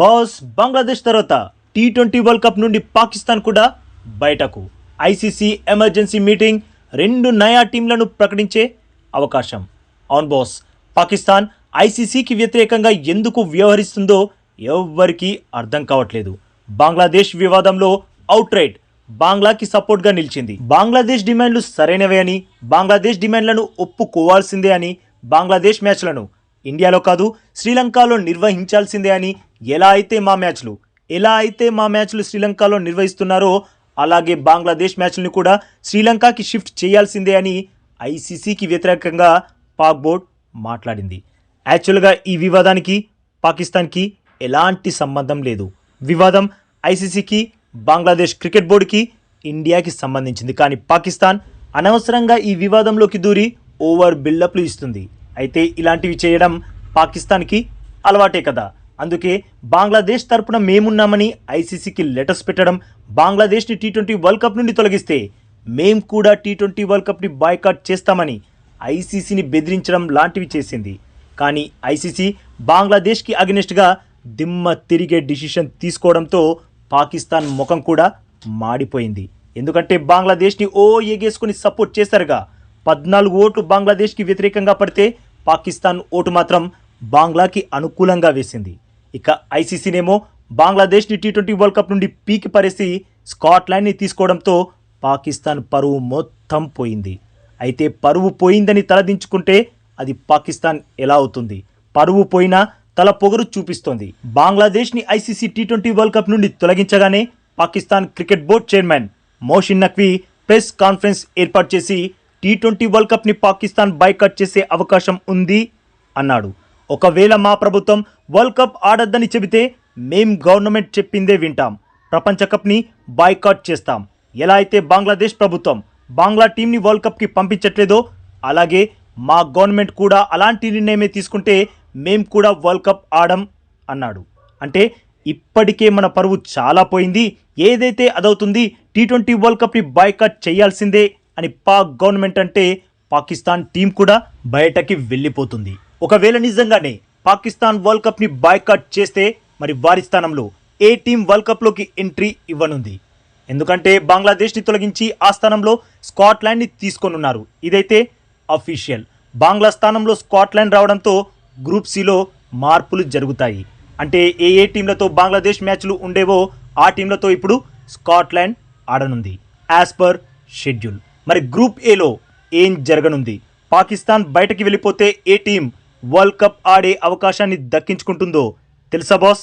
Boss Bangladesh తర్వాత tea twenty world cup నుండి పాకిస్తాన్ కూడా బయటకు. ఐసీసీ ఎమర్జెన్సీ మీటింగ్ రెండు నయా టీంలను ప్రకటించే అవకాశం. అవును బాస్ పాకిస్తాన్ ఐసీసీకి వ్యతిరేకంగా ఎందుకు వ్యవహరిస్తుందో ఎవ్వరికీ అర్థం కావట్లేదు. బంగ్లాదేశ్ వివాదంలో అవుట్ రైట్ బంగ్లాకి సపోర్ట్గా నిలిచింది. బంగ్లాదేశ్ డిమాండ్లు సరైనవే అని బంగ్లాదేశ్ డిమాండ్లను ఒప్పుకోవాల్సిందే అని బంగ్లాదేశ్ మ్యాచ్లను ఇండియాలో కాదు శ్రీలంకలో నిర్వహించాల్సిందే అని ఎలా అయితే మా మ్యాచ్లు ఎలా అయితే మా మ్యాచ్లు శ్రీలంకలో నిర్వహిస్తున్నారో అలాగే బంగ్లాదేశ్ మ్యాచ్లను కూడా శ్రీలంకకి షిఫ్ట్ చేయాల్సిందే అని ఐసీసీకి వ్యతిరేకంగా పాక్ బోర్డ్ మాట్లాడింది. యాక్చువల్గా ఈ వివాదానికి పాకిస్తాన్కి ఎలాంటి సంబంధం లేదు. వివాదం ఐసీసీకి బంగ్లాదేశ్ క్రికెట్ బోర్డుకి ఇండియాకి సంబంధించింది. కానీ పాకిస్తాన్ అనవసరంగా ఈ వివాదంలోకి దూరి ఓవర్ బిల్డప్లు ఇస్తుంది. అయితే ఇలాంటివి చేయడం పాకిస్తాన్కి అలవాటే కదా. అందుకే బంగ్లాదేశ్ తరపున మేమున్నామని ఐసీసీకి లెటర్స్ పెట్టడం బంగ్లాదేశ్ని టీ ట్వంటీ వరల్డ్ కప్ నుండి తొలగిస్తే మేం కూడా టీ ట్వంటీ వరల్డ్ కప్ని బాయ్కాట్ చేస్తామని ఐసీసీని బెదిరించడం లాంటివి చేసింది. కానీ ఐసీసీ బంగ్లాదేశ్కి అగెనిస్ట్గా దిమ్మ తిరిగే డిసిషన్ తీసుకోవడంతో పాకిస్తాన్ ముఖం కూడా మాడిపోయింది. ఎందుకంటే బంగ్లాదేశ్ని ఓ ఎగేసుకుని సపోర్ట్ చేశారుగా. పద్నాలుగు ఓట్లు బంగ్లాదేశ్కి వ్యతిరేకంగా పడితే పాకిస్తాన్ ఓటు మాత్రం బాంగ్లాకి అనుకూలంగా వేసింది. ఇక ఐసీసీనేమో బంగ్లాదేశ్ని టీ ట్వంటీ వరల్డ్ కప్ నుండి పీకి పరేసి స్కాట్లాండ్ని తీసుకోవడంతో పాకిస్తాన్ పరువు మొత్తం పోయింది. అయితే పరువు పోయిందని తలదించుకుంటే అది పాకిస్తాన్ ఎలా అవుతుంది? పరువు పోయినా తల పొగరు చూపిస్తోంది. బంగ్లాదేశ్ని ICC T twenty world cup నుండి తొలగించగానే Pakistan cricket board chairman Mohsin Naqvi press conference ఏర్పాటు చేసి టీ ట్వంటీ వరల్డ్ కప్ని పాకిస్తాన్ బైకట్ చేసే అవకాశం ఉంది అన్నాడు. ఒకవేళ మా ప్రభుత్వం వరల్డ్ కప్ ఆడొద్దని చెబితే మేం గవర్నమెంట్ చెప్పిందే వింటాం. ప్రపంచ కప్ని బాయ్కాట్ చేస్తాం. ఎలా అయితే బంగ్లాదేశ్ ప్రభుత్వం బంగ్లా టీంని వరల్డ్ కప్కి పంపించట్లేదో అలాగే మా గవర్నమెంట్ కూడా అలాంటి నిర్ణయమే తీసుకుంటే మేం కూడా వరల్డ్ కప్ ఆడం అన్నాడు. అంటే ఇప్పటికే మన పరువు చాలా పోయింది. ఏదైతే అదవుతుంది టీ ట్వంటీ వరల్డ్ కప్ని బాయ్కాట్ చేయాల్సిందే అని పాక్ గవర్నమెంట్ అంటే పాకిస్తాన్ టీం కూడా బయటకి వెళ్ళిపోతుంది. ఒకవేళ నిజంగానే పాకిస్తాన్ వరల్డ్ కప్ని బాయ్కాట్ చేస్తే మరి వారి స్థానంలో ఏ టీం వరల్డ్ కప్లోకి ఎంట్రీ ఇవ్వనుంది? ఎందుకంటే బంగ్లాదేశ్ని తొలగించి ఆ స్థానంలో స్కాట్లాండ్ని తీసుకొనున్నారు. ఇదైతే అఫీషియల్. బంగ్లా స్థానంలో స్కాట్లాండ్ రావడంతో గ్రూప్ సిలో మార్పులు జరుగుతాయి. అంటే ఏ ఏ టీంలతో బంగ్లాదేశ్ మ్యాచ్లు ఉండేవో ఆ టీంలతో ఇప్పుడు స్కాట్లాండ్ ఆడనుంది. As per schedule. మరి గ్రూప్ ఏలో ఏం జరగనుంది? పాకిస్తాన్ బయటకి వెళ్ళిపోతే ఏ టీం వరల్డ్ కప్ ఆడే అవకాశాన్ని దక్కించుకుంటుందో తెలుసా బాస్?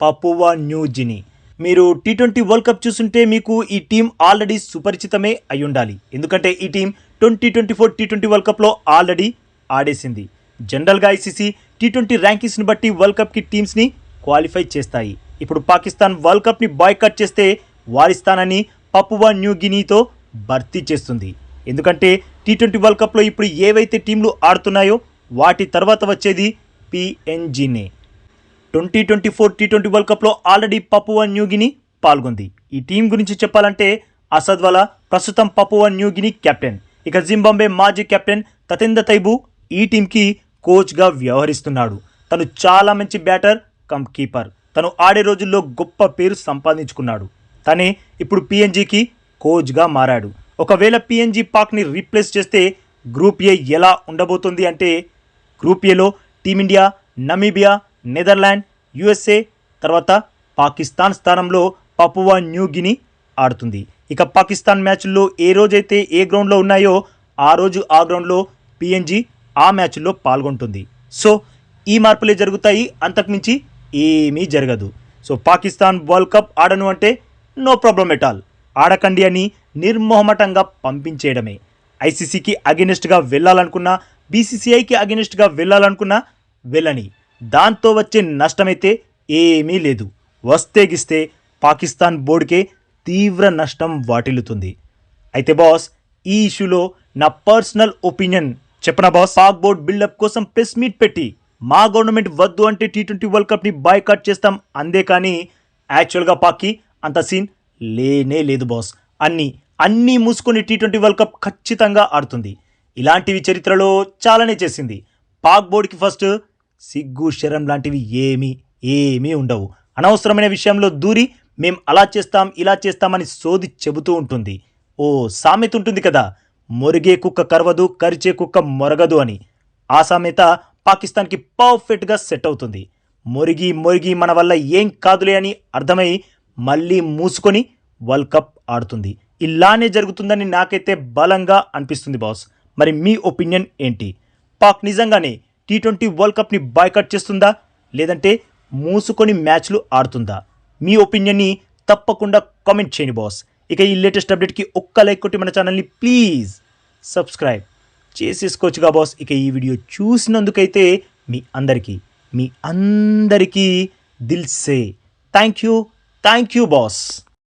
పపువా న్యూజిని మీరు టీ ట్వంటీ వరల్డ్ కప్ చూస్తుంటే మీకు ఈ టీం ఆల్రెడీ సుపరిచితమే అయి ఉండాలి ఎందుకంటే ఈ team twenty twenty four T twenty world కప్లో ఆల్రెడీ ఆడేసింది. జనరల్గా ఐసీసీ టీ ట్వంటీ ర్యాంకింగ్స్ని బట్టి వరల్డ్ కప్కి టీమ్స్ని క్వాలిఫై చేస్తాయి. ఇప్పుడు పాకిస్తాన్ వరల్డ్ కప్ని బాయ్కట్ చేస్తే వారి స్థానాన్ని పపువా న్యూ గినీతో భర్తీ చేస్తుంది. ఎందుకంటే టీ ట్వంటీ వరల్డ్ కప్లో ఇప్పుడు ఏవైతే టీంలు ఆడుతున్నాయో వాటి తర్వాత వచ్చేది పిఎన్జీనే twenty twenty four T twenty world కప్లో ఆల్రెడీ పపువా న్యూగిని పాల్గొంది. ఈ టీం గురించి చెప్పాలంటే అసద్వల ప్రస్తుతం పపువా న్యూగిని కెప్టెన్. ఇక జింబాంబే మాజీ కెప్టెన్ తతేంద తైబు ఈ టీంకి కోచ్గా వ్యవహరిస్తున్నాడు. తను చాలా మంచి బ్యాటర్ కమ్ కీపర్. తను ఆడే రోజుల్లో గొప్ప పేరు సంపాదించుకున్నాడు. తనే ఇప్పుడు పిఎన్జీకి కోచ్గా మారాడు. ఒకవేళ పిఎన్జీ పాక్ని రీప్లేస్ చేస్తే గ్రూప్ ఏ ఎలా ఉండబోతుంది అంటే గ్రూప్ ఏలో టీమిండియా నమీబియా నెదర్లాండ్ యుఎస్ఏ తర్వాత పాకిస్తాన్ స్థానంలో పపువా న్యూ గిని ఆడుతుంది. ఇక పాకిస్తాన్ మ్యాచ్ల్లో ఏ రోజైతే ఏ గ్రౌండ్లో ఉన్నాయో ఆ రోజు ఆ గ్రౌండ్లో పిఎన్జి ఆ మ్యాచ్ల్లో పాల్గొంటుంది. సో ఈ మార్పులే జరుగుతాయి. అంతకుమించి ఏమీ జరగదు. సో పాకిస్తాన్ వరల్డ్ కప్ ఆడను అంటే నో ప్రాబ్లం ఎట్ ఆల్. ఆడకండి అని నిర్మోహమటంగా పంపించేయడమే. ఐసీసీకి అగెనిస్ట్గా వెళ్ళాలనుకున్నా బీసీసీఐకి అగెనిస్ట్గా వెళ్ళాలనుకున్నా వెళ్ళని దాంతో వచ్చే నష్టమైతే ఏమీ లేదు. వస్తే గిస్తే పాకిస్తాన్ బోర్డుకే తీవ్ర నష్టం వాటిల్లుతుంది. అయితే బాస్ ఈ ఇష్యూలో నా పర్సనల్ ఒపీనియన్ చెప్పన బాస్? పాక్ బోర్డ్ బిల్డప్ కోసం ప్రెస్ మీట్ పెట్టి మా గవర్నమెంట్ వద్దు అంటే టీ ట్వంటీ వరల్డ్ కప్ని బాయ్కాట్ చేస్తాం అందే కానీ యాక్చువల్గా పాక్కి అంత సీన్ లేనే లేదు బాస్. అన్నీ అన్నీ మూసుకొని టీ ట్వంటీ వరల్డ్ కప్ ఖచ్చితంగా ఆడుతుంది. ఇలాంటివి చరిత్రలో చాలానే చేసింది. పాక్ బోర్డుకి ఫస్ట్ సిగ్గు శరం లాంటివి ఏమీ ఏమీ ఉండవు. అనవసరమైన విషయంలో దూరి మేం అలా చేస్తాం ఇలా చేస్తామని సోది చెబుతూ ఉంటుంది. ఓ సామెత ఉంటుంది కదా మొరిగే కుక్క కరవదు కరిచే కుక్క మొరగదు అని. ఆ సామెత పాకిస్తాన్కి పర్ఫెక్ట్గా సెట్ అవుతుంది. మొరిగి మొరిగి మన వల్ల ఏం కాదులే అని అర్థమై మళ్ళీ మూసుకొని వరల్డ్ కప్ ఆడుతుంది. ఇలానే జరుగుతుందని నాకైతే బలంగా అనిపిస్తుంది బాస్. మరి మీ ఒపీనియన్ ఏంటి? పాక్ నిజంగానే టీ ట్వంటీ వరల్డ్ కప్ని బాయ్కట్ చేస్తుందా? లేదంటే మూసుకొని మ్యాచ్లు ఆడుతుందా? మీ ఒపీనియన్ని తప్పకుండా కామెంట్ చేయండి బాస్. ఇక ఈ లేటెస్ట్ అప్డేట్కి ఒక్క లైక్ కొట్టి మన ఛానల్ని ప్లీజ్ సబ్స్క్రైబ్ చేసేసుకోవచ్చుగా బాస్. ఇక ఈ వీడియో చూసినందుకైతే మీ అందరికీ మీ అందరికీ దిల్సే thank you. Thank you boss